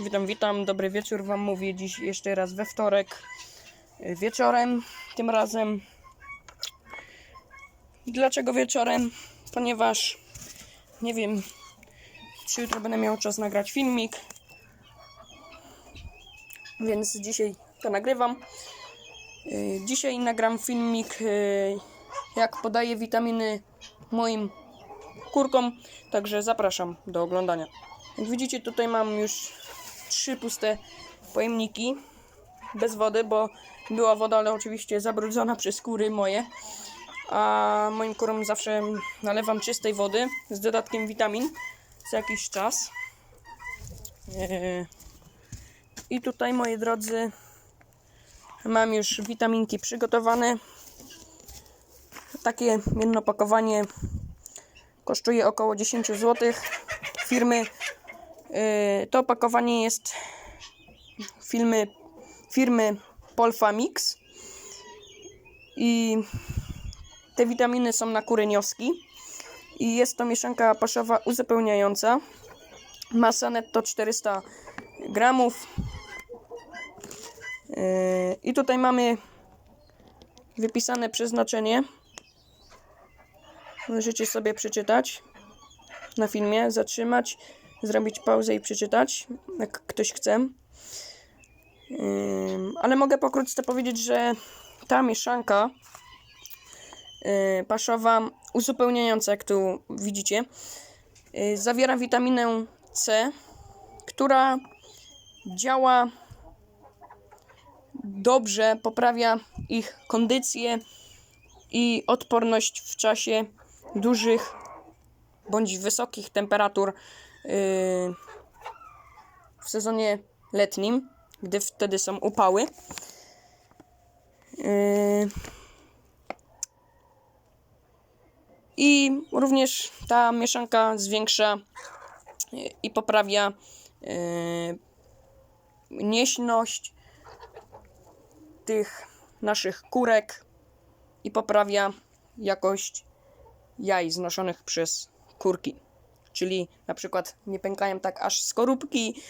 Witam, witam, dobry wieczór Wam mówię dziś jeszcze raz we wtorek y, wieczorem, tym razem. Dlaczego wieczorem? Ponieważ nie wiem, czy jutro będę miał czas nagrać filmik, więc dzisiaj to nagrywam. Y, Dzisiaj nagram filmik, y, jak podaję witaminy moim kurkom, także zapraszam do oglądania. Jak widzicie, tutaj mam już trzy puste pojemniki bez wody, bo była woda, ale oczywiście zabrudzona przez kury moje. A moim kurom zawsze nalewam czystej wody z dodatkiem witamin co jakiś czas. Eee, I tutaj, moi drodzy, mam już witaminki przygotowane. Takie jedno pakowanie kosztuje około 10 zł. Firmy to opakowanie jest filmy, firmy Polfamix i te witaminy są na kury nioski i jest to mieszanka paszowa uzupełniająca. Masa netto 400 gramów. Yy, I tutaj mamy wypisane przeznaczenie. Możecie sobie przeczytać na filmie, zatrzymać, zrobić pauzę i przeczytać, jak ktoś chce. Ale mogę pokrótce powiedzieć, że ta mieszanka yy, paszowa uzupełniająca, jak tu widzicie, yy, zawiera witaminę C, która działa dobrze, poprawia ich kondycję i odporność w czasie dużych bądź wysokich temperatur w sezonie letnim, gdy wtedy są upały. Yy, I również ta mieszanka zwiększa i poprawia yy, nieśność tych naszych kurek i poprawia jakość jaj znoszonych przez kurki. Czyli na przykład nie pękają tak aż skorupki.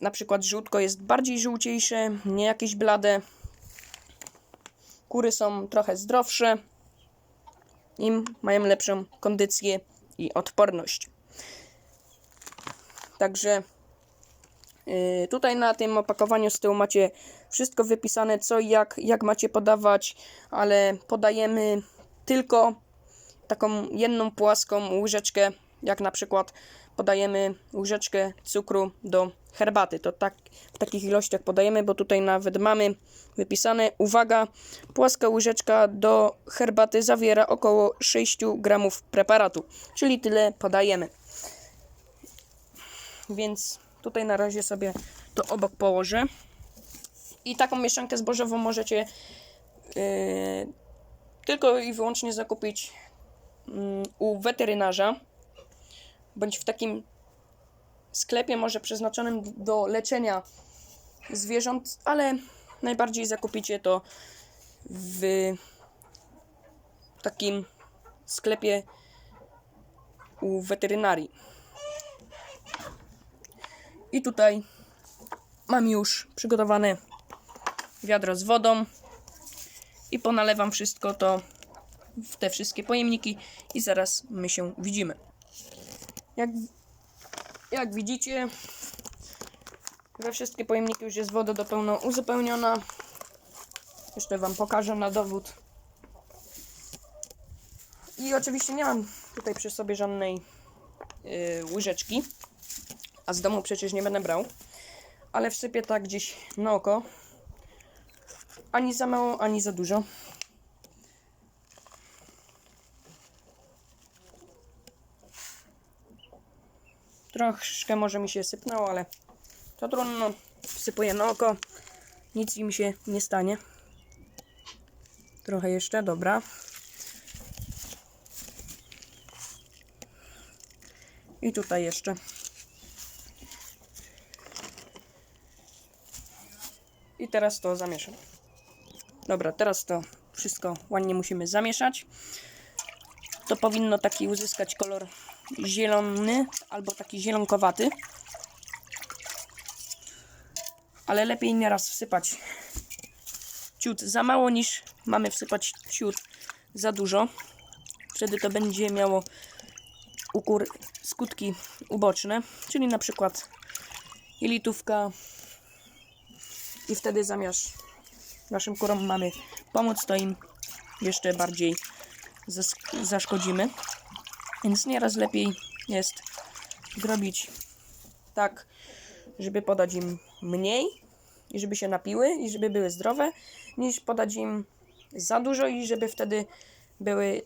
Na przykład żółtko jest bardziej żółciejsze, nie jakieś blade. Kury są trochę zdrowsze i mają lepszą kondycję i odporność. Także yy, tutaj na tym opakowaniu z tyłu macie wszystko wypisane, co i jak, jak macie podawać, ale podajemy tylko taką jedną płaską łyżeczkę, jak na przykład podajemy łyżeczkę cukru do herbaty. To tak w takich ilościach podajemy, bo tutaj nawet mamy wypisane, uwaga, płaska łyżeczka do herbaty zawiera około 6 gramów preparatu, czyli tyle podajemy. Więc tutaj na razie sobie to obok położę. I taką mieszankę zbożową możecie yy, tylko i wyłącznie zakupić u weterynarza bądź w takim sklepie może przeznaczonym do leczenia zwierząt, ale najbardziej zakupicie to w takim sklepie u weterynarii. I tutaj mam już przygotowane wiadro z wodą i ponalewam wszystko to w te wszystkie pojemniki i zaraz my się widzimy. Jak, jak widzicie, we wszystkie pojemniki już jest woda do pełna uzupełniona. Jeszcze Wam pokażę na dowód. I oczywiście nie mam tutaj przy sobie żadnej yy, łyżeczki, a z domu przecież nie będę brał, ale wsypię tak gdzieś na oko. Ani za mało, ani za dużo. Troszkę może mi się sypnęło, ale to trudno. Wsypuję na oko. Nic im się nie stanie. Trochę jeszcze, dobra. I tutaj jeszcze. I teraz to zamieszam. Dobra, teraz to wszystko ładnie musimy zamieszać. To powinno taki uzyskać kolor zielony albo taki zielonkowaty. Ale lepiej nieraz wsypać ciut za mało niż mamy wsypać ciut za dużo. Wtedy to będzie miało u kur skutki uboczne, czyli na przykład jelitówka i wtedy zamiast naszym kurom mamy pomóc, to im jeszcze bardziej zas- zaszkodzimy. Więc nieraz lepiej jest zrobić tak, żeby podać im mniej i żeby się napiły i żeby były zdrowe, niż podać im za dużo i żeby wtedy były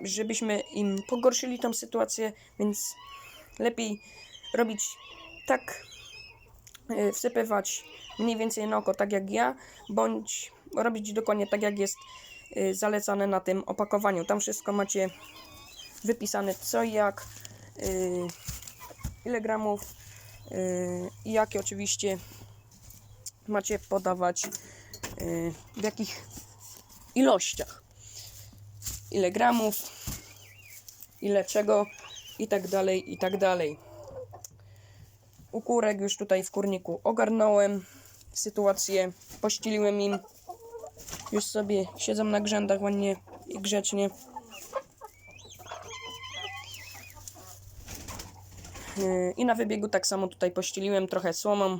żebyśmy im pogorszyli tą sytuację, więc lepiej robić tak, e, wsypywać mniej więcej na oko, tak jak ja, bądź robić dokładnie tak, jak jest zalecane na tym opakowaniu. Tam wszystko macie wypisane co i jak, e, ile gramów i jakie oczywiście macie podawać, w jakich ilościach ile gramów, ile czego i tak dalej, i tak dalej. U kurek już tutaj w kurniku ogarnąłem sytuację, pościeliłem im. Już sobie siedzą na grzędach ładnie i grzecznie. Yy, I na wybiegu tak samo tutaj pościeliłem trochę słomą.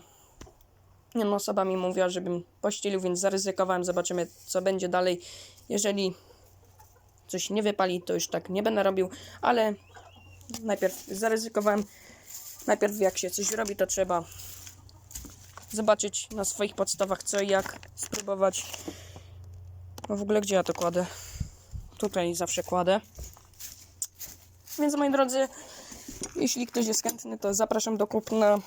Jedna osoba mi mówiła, żebym pościelił, więc zaryzykowałem. Zobaczymy, co będzie dalej. Jeżeli coś nie wypali, to już tak nie będę robił, ale najpierw zaryzykowałem. Najpierw jak się coś robi, to trzeba zobaczyć na swoich podstawach co i jak, spróbować. No w ogóle gdzie ja to kładę? Tutaj zawsze kładę. Więc moi drodzy, jeśli ktoś jest chętny, to zapraszam do kupna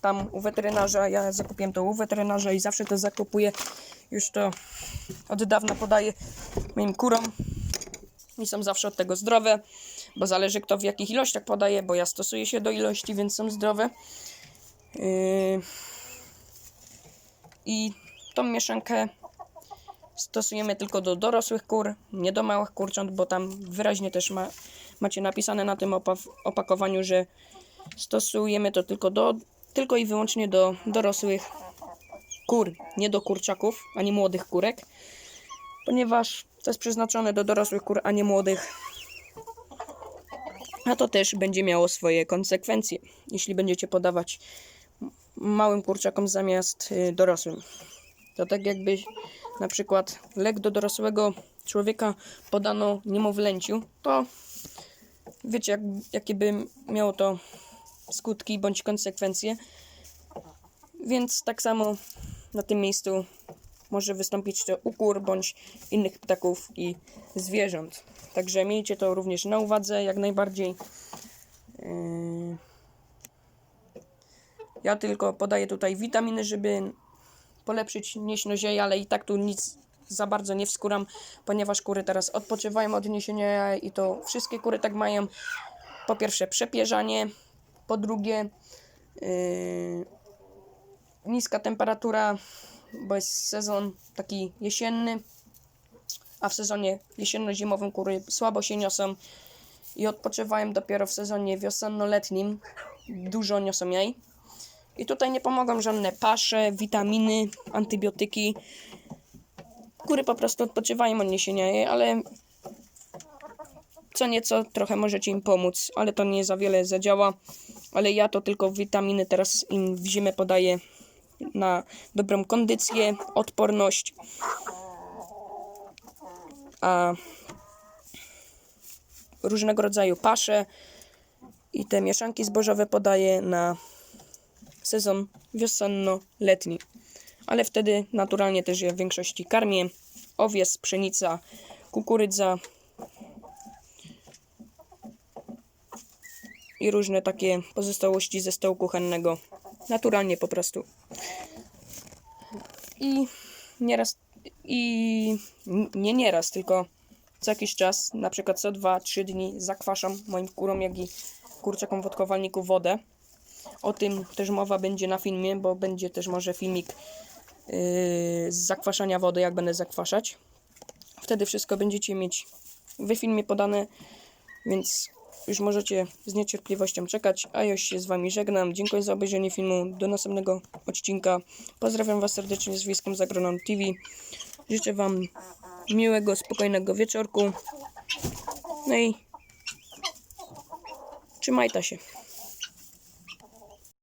tam u weterynarza. Ja zakupiłem to u weterynarza i zawsze to zakupuję. Już to od dawna podaję moim kurom i są zawsze od tego zdrowe, bo zależy kto w jakich ilościach podaje, bo ja stosuję się do ilości, więc są zdrowe. Yy... I tą mieszankę stosujemy tylko do dorosłych kur, nie do małych kurcząt, bo tam wyraźnie też ma, macie napisane na tym opa opakowaniu, że stosujemy to tylko, do, tylko i wyłącznie do dorosłych kur, nie do kurczaków, ani młodych kurek, ponieważ to jest przeznaczone do dorosłych kur, a nie młodych. A to też będzie miało swoje konsekwencje, jeśli będziecie podawać małym kurczakom zamiast y, dorosłym. To tak jakby na przykład lek do dorosłego człowieka podano niemowlęciu, to wiecie jak, jakie by miało to skutki bądź konsekwencje. Więc tak samo na tym miejscu może wystąpić to u kur bądź innych ptaków i zwierząt. Także miejcie to również na uwadze jak najbardziej. Yy, Ja tylko podaję tutaj witaminy, żeby polepszyć nieśność jaj, ale i tak tu nic za bardzo nie wskuram, ponieważ kury teraz odpoczywają od niesienia i to wszystkie kury tak mają. Po pierwsze przepierzanie, po drugie yy, niska temperatura, bo jest sezon taki jesienny, a w sezonie jesienno-zimowym kury słabo się niosą i odpoczywają dopiero w sezonie wiosenno-letnim. Dużo niosą jaj. I tutaj nie pomogą żadne pasze, witaminy, antybiotyki. Kury po prostu odpoczywają od niesienia jaj, ale co nieco trochę możecie im pomóc, ale to nie za wiele zadziała. Ale ja to tylko witaminy teraz im w zimę podaję na dobrą kondycję, odporność. A różnego rodzaju pasze i te mieszanki zbożowe podaję na sezon wiosenno-letni. Ale wtedy naturalnie też je w większości karmię. Owies, pszenica, kukurydza i różne takie pozostałości ze stołu kuchennego. Naturalnie po prostu. I nieraz, i nie nieraz, tylko co jakiś czas, na przykład co 2-3 dni zakwaszam moim kurom, jak i kurczakom w odkowalniku wodę. O tym też mowa będzie na filmie, bo będzie też może filmik yy, z zakwaszania wody, jak będę zakwaszać. Wtedy wszystko będziecie mieć w filmie podane. Więc już możecie z niecierpliwością czekać, a ja się z Wami żegnam. Dziękuję za obejrzenie filmu. Do następnego odcinka. Pozdrawiam Was serdecznie z Wieskiem Zagroną TV. Życzę Wam miłego, spokojnego wieczorku. No i trzymajcie się.